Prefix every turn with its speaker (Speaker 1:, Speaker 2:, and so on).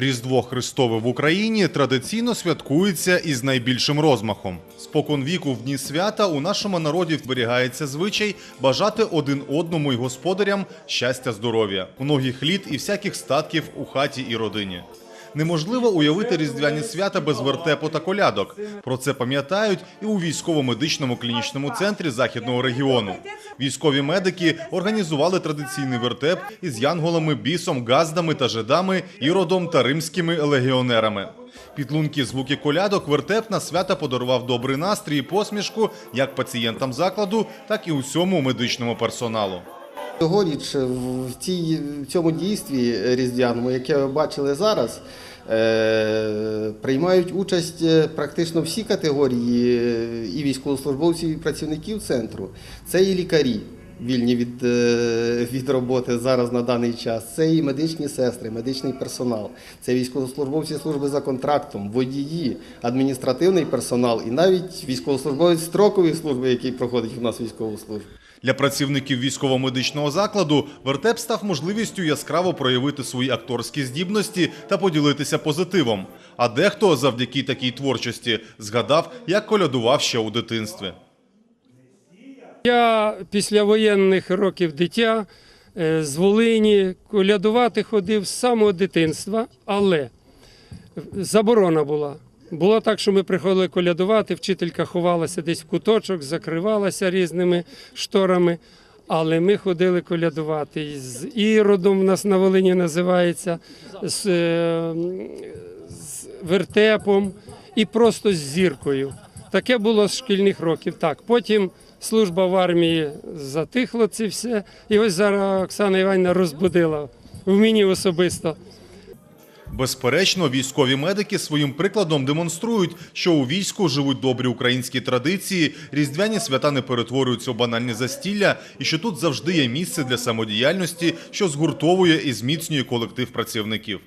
Speaker 1: Різдво Христове в Україні традиційно святкується із найбільшим розмахом. Спокон віку в дні свята у нашому народі зберігається звичай бажати один одному й господарям щастя, здоров'я, многих літ і всяких статків у хаті і родині. Неможливо уявити різдвяні свята без вертепу та колядок. Про це пам'ятають і у військово-медичному клінічному центрі західного регіону. Військові медики організували традиційний вертеп із янголами, бісом, газдами та жидами, іродом та римськими легіонерами. Під лункі звуки колядок вертеп на свята подарував добрий настрій і посмішку як пацієнтам закладу, так і усьому медичному персоналу.
Speaker 2: Цьогоріч в, цій, в цьому дійстві різдвяному, яке ви бачили зараз, е, приймають участь е, практично всі категорії е, і військовослужбовців, і працівників центру. Це і лікарі. Вільні від, від роботи зараз на даний час. Це і медичні сестри, медичний персонал, це військовослужбовці служби за контрактом, водії, адміністративний персонал і навіть військовослужбовець строкової служби, який проходить у нас військову службу.
Speaker 1: Для працівників військово-медичного закладу вертеп став можливістю яскраво проявити свої акторські здібності та поділитися позитивом. А дехто завдяки такій творчості згадав, як колядував ще у дитинстві.
Speaker 3: Я після воєнних років дитя е, з Волині колядувати ходив з самого дитинства, але заборона була. Було так, що ми приходили колядувати, вчителька ховалася десь в куточок, закривалася різними шторами. Але ми ходили колядувати з іродом, в нас на Волині називається, з, е, з вертепом і просто з зіркою. Таке було з шкільних років. Так, потім служба в армії затихло це все. І ось зараз Оксана Іванівна розбудила в мені особисто.
Speaker 1: Безперечно, військові медики своїм прикладом демонструють, що у війську живуть добрі українські традиції, різдвяні свята не перетворюються у банальні застілля, і що тут завжди є місце для самодіяльності, що згуртовує і зміцнює колектив працівників.